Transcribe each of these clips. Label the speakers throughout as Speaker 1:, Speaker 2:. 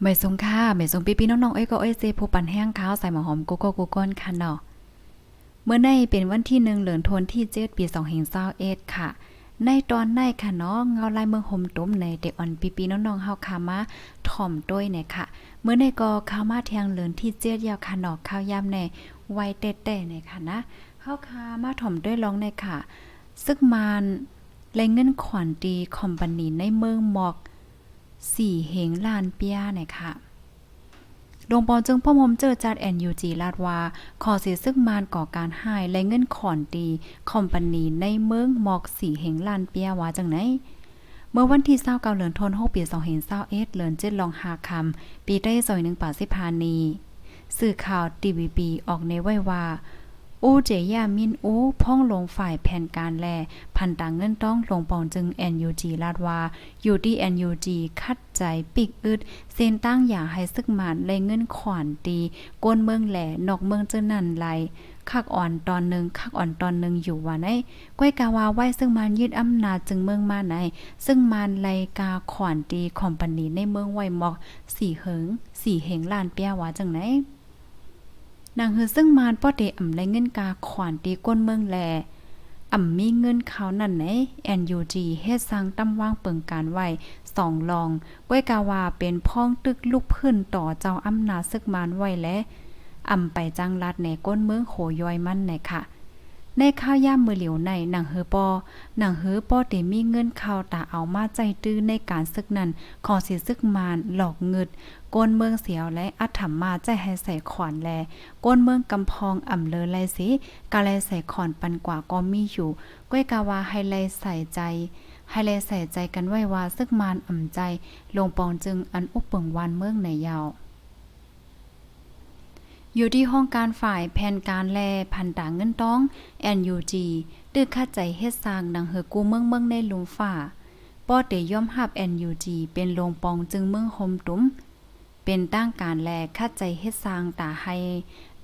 Speaker 1: ไม่สงค่าไม่สงพี่ๆน้องๆเอ้ยก็เอ้ยเซผู้ปันแห้งข้าวใส่หมอหอมโกโก้โกโก้นค่ะเนาะเมื่อในเป็นวันที่หนึ่งเหลือนทวนที่เจ็ดปีสองเห็นเศร้าเอ็ดค่ะ ในตอนในค่ะเนาะเงาลายเมืองห่มตุ้มในเด็กอ่อนปีปีน้องๆเฮาคามาถ่อมด้วยเนี่ยค่ะ เมื่อในก็ข้าวมาเทียงเหลือนที่เจ็ดยาวค่ะเนาะข้าวยำในไวเต้ๆเนี่ยค่ะนะเข้าคามาถ่อมด้วยร้องในค่ะ ซึ่งมานแรงเงินขวัญดีคอมพานีในเมืองหมอก สี่เหงลานเปียเนี่ยค่ะดวงปอจึงพ่อมมเจอจัด NUG ลาดวาขอเสียซึ่งมานก่อการหายและเงินขอนดี คอมพานีในเมืองหมอกสี่เหงลานเปียวาจังไหนเมื่อวันที่29เดือนธันวาคมปี2021เดือน7ลองหาคำปีได้ซอย1ป่าสิพานี สื่อข่าว TVB ออกในไว้ว่า อู้เจย่ามินอู้พ่องลงฝ่ายแผนการแล พันต่างเงินต้องลงปองจึง NUG ลาดว่าอยู่ที่ NUG คัดใจปิกอึดเส้นตั้งอย่าให้ซึกหมานเลยเงินขวานตีก้นเมืองแหล่นอกเมืองเจอนั่นไหลคักอ่อนตอนหนึ่งคักอ่อนตอนหนึ่งอยู่ว่าไหนก้อยกาวาไว้ซึ่งมันยึดอำนาจจึงเมืองมาไหน ซึ่งมันไลกาขวานตีคอมพานีในเมืองไวหมอกสี่เหิงสี่เหงลานเปียว่าจังไหน นางเฮือซึ่งมานป้อเตอ่ำได้เงินกาขวานตีก้นเมืองแลอ่ำมีเงินเขานั่นไหนยูจีเฮ็ดสร้างตำว่างเปิงการไว้สองลองก้วยกาวาเป็นพ้องตึกลูกพื้นต่อเจ้าอำนาจซึกมานไว้และอ่ำไปจังลัดในก้นเมืองโขย้อยมันไหนค่ะ ในข้าวย่ามมือเหลียวในหนังเฮอปอหนังเฮอปอเตมีเงินข่าวตาเอามาใจตื้อในการซึกนั้นขอสิซึกมานหลอกเงิดก้นเมืองเสียวและอัถัมมาใจให้ใส่ขวานแลก้นเมืองกำพองอ่ำเลอไลสิกาไลใส่ขอนปันกว่าก็มีอยู่ก้วยกาวาให้ไลใส่ใจให้ไลใส่ใจกันไว้ว่าซึกมานอ่ำใจลงปองจึงอันอุปเปิงวานเมืองในยาว อยู่ที่ห้องการฝ่ายแผนการแลพันต่างเงินต้อง NUG ตึกค่าใจเฮ็ดสร้างดังเฮอกูเมืองเมืองในลุมฝ่าป้อเตย่อมหับ NUG เป็นโรงปองจึงเมืองโฮมตุ้ม เป็นตั้งการแลคัดใจเฮ็ดสร้างตาให้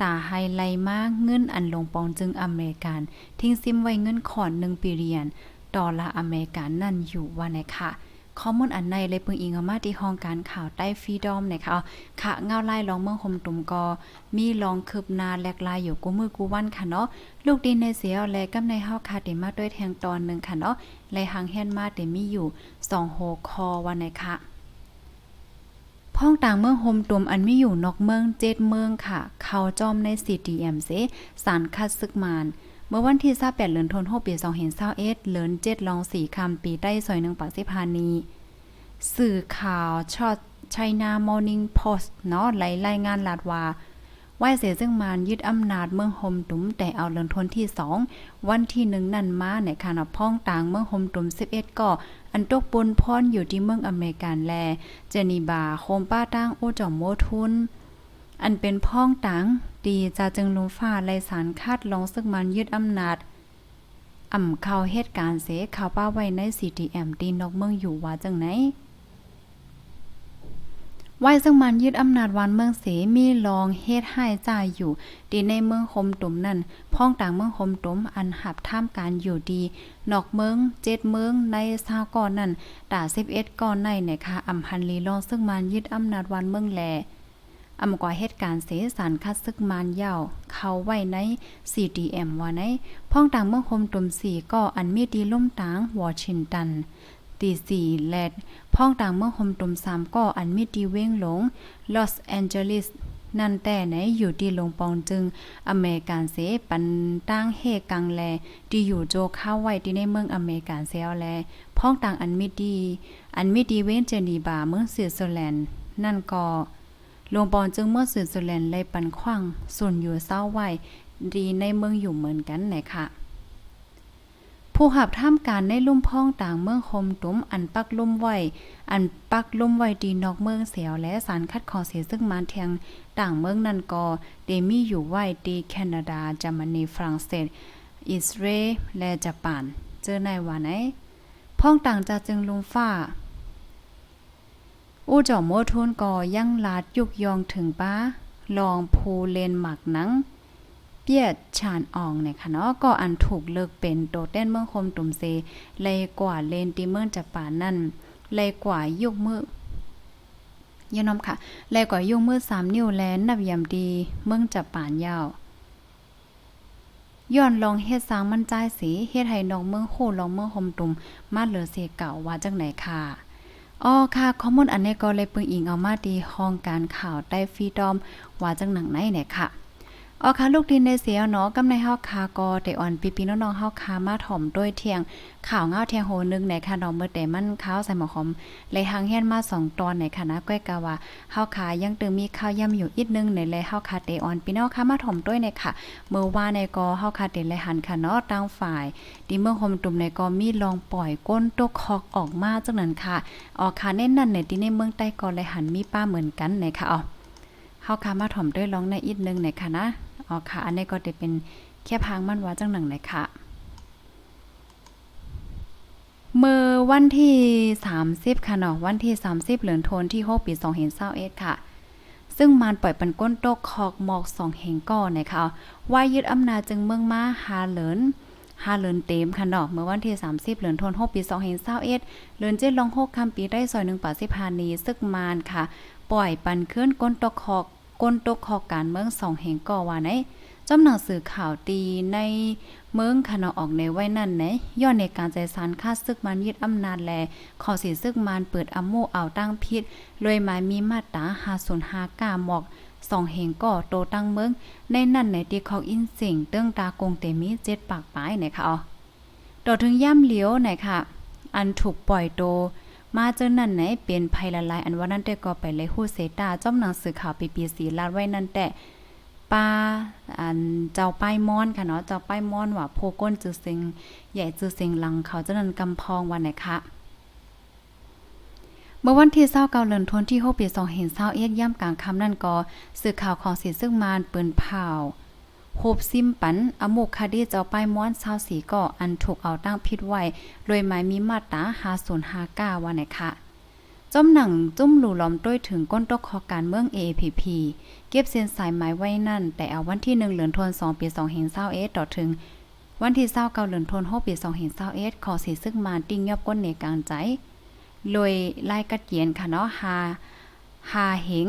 Speaker 1: ตาให้ไลมากเงินอันลงปองจึงอเมริกัน ทิ้งซิมไว้เงินขอนหนึ่งปีเรียนดอลลาร์อเมริกันนั่นอยู่ว่าไหนค่ะ ข้อมูลอันในเลยเพิ่งอิงเอามาที่ห้องการข่าวใต้ฟรีดอมนะคะค่ะเงาไล่ลองเมืองคมตุ่มกอ มีลองคืบนาแหลกลายอยู่กูมือกูวันค่ะเนาะลูกดินในเสียวแลกำในเฮาค่ะเดมาด้วยแทงตอนหนึ่งค่ะเนาะไลหางแฮนมาเดมีอยู่2โหคอวันไหนค่ะพ้องต่างเมืองโฮมตุมอันมีอยู่นอกเมืองเจ็ดเมืองค่ะ เขาจอมใน CDM เซสารคัดซึกมาน เมื่อวันที่28เดือนธันวาคมปี2021เดือน7ลอง4คำปีใต้ซอย1ปากสิพานี สื่อข่าวช็อต China Morning Post เนาะไลรายงานลาดว่าไหวเสียซึ่งมานยึดอำนาจเมืองโฮมตุมแต่เอาเดือนธันที่ 2 วันที่หนึ่งนั่นมาในคณะพ้องต่างเมืองโฮมตุม11ก็อันตกปนพรอยู่ที่เมืองอเมริกันแล เจนีบาโคมป้าตั้งโอจอมโมทุน อันเป็นพ้องต่างดีจะจึงลุมฟ้าไลสารคาดลองซึ่งมันยึดอำนาจอ่ำเข้าเหตุการณ์เสข่าวป้าไว้ใน CTM ตีนอกเมืองอยู่ว่าจังไหนไว้ซึ่งมันยึดอำนาจวันเมืองเสมีลองเฮ็ดให้จ่ายอยู่ ดีในเมืองคมตุมนั่นพ้องต่างเมืองคมตุมอันหับท่ามการอยู่ดี นอกเมืองเจ็ดเมืองในซาวก่อนนั่นตา11ก่อนในเนี่ยค่ะอำพันลีลองซึ่งมันยึดอำนาจวันเมืองแหล อำกว่าเหตุการณ์เสสารคัดซึกมานเย่าเขาไว้ใน CDM ว่าในพ้องต่างเมืองคมตุมสีก็อันมีดีล่มตางวอชิงตันตีสี่แลดพ้องต่างเมืองคมตุมสามก็อันมีดีเว้งหลงลอสแอนเจลิสนั่นแต่ไหนอยู่ที่ลงปองจึง อเมริกันเสปันตั้งเฮกังแลที่อยู่โจเข้าไว้ที่ในเมืองอเมริกันเซลแลพ้องต่างอันมีดี อันมีดีเว้นเจนีบาเมืองสวิตเซอร์แลนด์ นั่นก็ ลวงปอนจึงเมื่อสวิตเซอร์แลนเลยปันขว้างส่วนอยู่เศร้าไว้ดีในเมืองอยู่เหมือนกันไหนค่ะ ผู้หับท่ามการในลุ่มพ้องต่างเมืองคมตุ้มอันปักลุ่มไว้ อันปักลุ่มไว้ดีนอกเมืองเสียวและสารคัดขอเสียซึ่งมานเทียงต่างเมืองนันก็เดมี่อยู่ไว้ดีแคนาดาเยอรมนีฝรั่งเศส อิสราเอลและญี่ปุ่นเจอในวันไหนพ้องต่างจากจึงลุมฟ้า อู้จ่อโมทุนก็ยังลาดยุกยองถึงป้าลองภูเลนหมักหนัง เปียดชานอองเนี่ยค่ะเนาะก็อันถูกเลิกเป็นโตเต้นเมืองคมตุ่มเซเลยกว่าเลนติเมืองจับป่านนั่นเลยกว่ายุกมือยนอมค่ะแล้วก็ยุ่งมือสามนิ้วแลนนับยำดีเมืองจับป่านยาวย้อนลองเฮ็ดสร้างมันใจสีเฮ็ดให้น้องเมืองโหลองเมืองหมตุมมาเหลือเสเก่าว่าจังไหนค่ะ อ๋อค่ะข้อมูลอันนี้ก็เลยปึงอิงเอามาดีห้องการข่าวใต้ฟรีดอม ว่าจังหนังไหนเนี่ยค่ะ อ๋อค่ะลูกดินในเสียเนาะกำในเฮาคาก็ได้อ่อนปีปีน้องๆเฮาคามาถ่อมด้วยเที่ยงข่าวเงาเที่ยงโหนึงในค่ะน้องเมื่อแต่มันข้าวใส่หมอหอมเลยหางเฮียนมาสองตอนในคณะก้อยกาว่าเฮาคายังตึงมีข้าวย่ำอยู่อีกนึงในเลยเฮาคาเตอ่อนปีน้องค่ะมาถ่อมด้วยในค่ะเมื่อว่าในกอเฮาคาเตเลยหันค่ะเนาะตั้งฝ่ายที่เมืองโฮมตุ่มในกอมีลองปล่อยก้นตกคอกออกมาจังนั้นค่ะออกค่ะเน้นนั่นในที่ในเมืองใต้กอเลยหันมีป้าเหมือนกันในค่ะอ๋อเฮาคามาถ่อมด้วยลองในอีกนึงในค่ะนะ อ๋อค่ะ อันนี้ก็จะเป็นแค่พางมั่นว่าจังหนังเลยค่ะ เมื่อวันที่ 30 ค่ะเนาะ วันที่ 30 เหลือนโทนที่6ปี2021ค่ะ ซึ่งมานปล่อยปันก้นโตกคอกหมอกสองเหงก่อนะคะว่ายึดอำนาจจึงเมืองมาหาเหลินหาเลินเต็มค่ะเนาะเมื่อวันที่ 30เหลือนโทน6ปี2021เหลินเจ็ดลอง6คำปีได้ซอย1ป่า10นีซึกมานค่ะ ปล่อยปันขึ้นก้นโตกคอก ก้นตกคอการเมืองสองเหงก่อว่าไหนจำหนังสือข่าวตีในเมืองคณะออกในไว้นั่นไหนย้อนในการใจสารค่าซึกมันยึดอำนาจแลขอสีซึกมันเปิดอโมเอาตั้งพิษรวยหมายมีมาตรา5059กาหมอกสองเหงก่อโตตั้งเมืองในนั่นในตีของอินสียงเตื้องตากงเตมีเจ็ดปากปลายไหนคะอ๋อต่อถึงย่ำเหลียวไหนค่ะ อันถูกปล่อยโต มาเจอนั่นไหนเป็นภัยละลายอันว่านั่นแต่ก็ไปเลยฮู้เซตาจ้อมหนังสือข่าวปีปีสีลาดไว้นั่นแต่ปาอันเจ้าป้ายม้อนค่ะเนาะเจ้าป้ายม้อนว่าโพก้นจือเซิงใหญ่จือเซิงหลังเขาจะนันกำพองวันไหนคะเมื่อวันที่เศร้าเกาเลินทวนที่6ปี2เห็นเศร้าเอ็ดย่ำกลางคำนั่นก็สื่อข่าวของสีซึ่งมานปืนเผา โฮบซิมปันอมุกคดีเจ้าป้ายม้อนชาวสีก็อันถูกเอาตั้งพิษไว้โดยหมายมีมาตรา5059ว่าไหนคะจมหนังจุ้มหลู่ล้อมต้วยถึงก้นตกคอการเมือง APP เก็บเส้นสายไม้ไว้นั่น แต่เอาวันที่1เหลือนทวน2ปี2เห็นเศร้าเอ็ดต่อถึง วันที่29เกาเหลือนทวน6ปี2เห็นเศร้าเอ็ดขอสีซึ่งมาติ้งยอบก้นเนกลางใจโดยไลายกัดเกียนค่ะเนาะหาหาเหง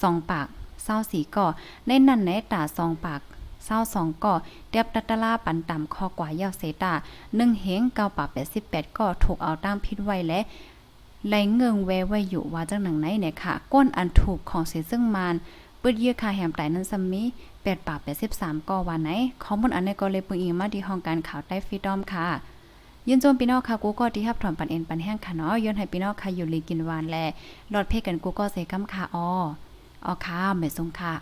Speaker 1: สองปากเศร้าสีก่อในนั่นในตาสองปาก เศร้าสองก่อเตียบตัตลาปันต่ำคอกว่าเยาเสตาหนึ่งเหงเก้าป่าแปดสิบแปดก็ถูกเอาตั้งพิษไว้และไหลเงิงแวไว้อยู่ว่าจังหนังไหนเนี่ยค่ะ ก้นอันถูกของเสียซึ่งมานปืดเยื่อคาแหมไตนั้นซัมมีแปดป่าแปดสิบสามก่อวันไหนข้อมูลอันในก็เลยปึงอิงมาที่ห้องการข่าวใต้ฟรีดอมค่ะยืนโจมพี่น้องค่ะกูก็ที่ฮับถอนปันเอ็นปันแห้งค่ะเนาะย้อนให้พี่น้องค่ะอยู่ลีกินวานแลหลอดเพกันกูก็เซกัมค่ะออออค่ะไม่ทรงค่ะ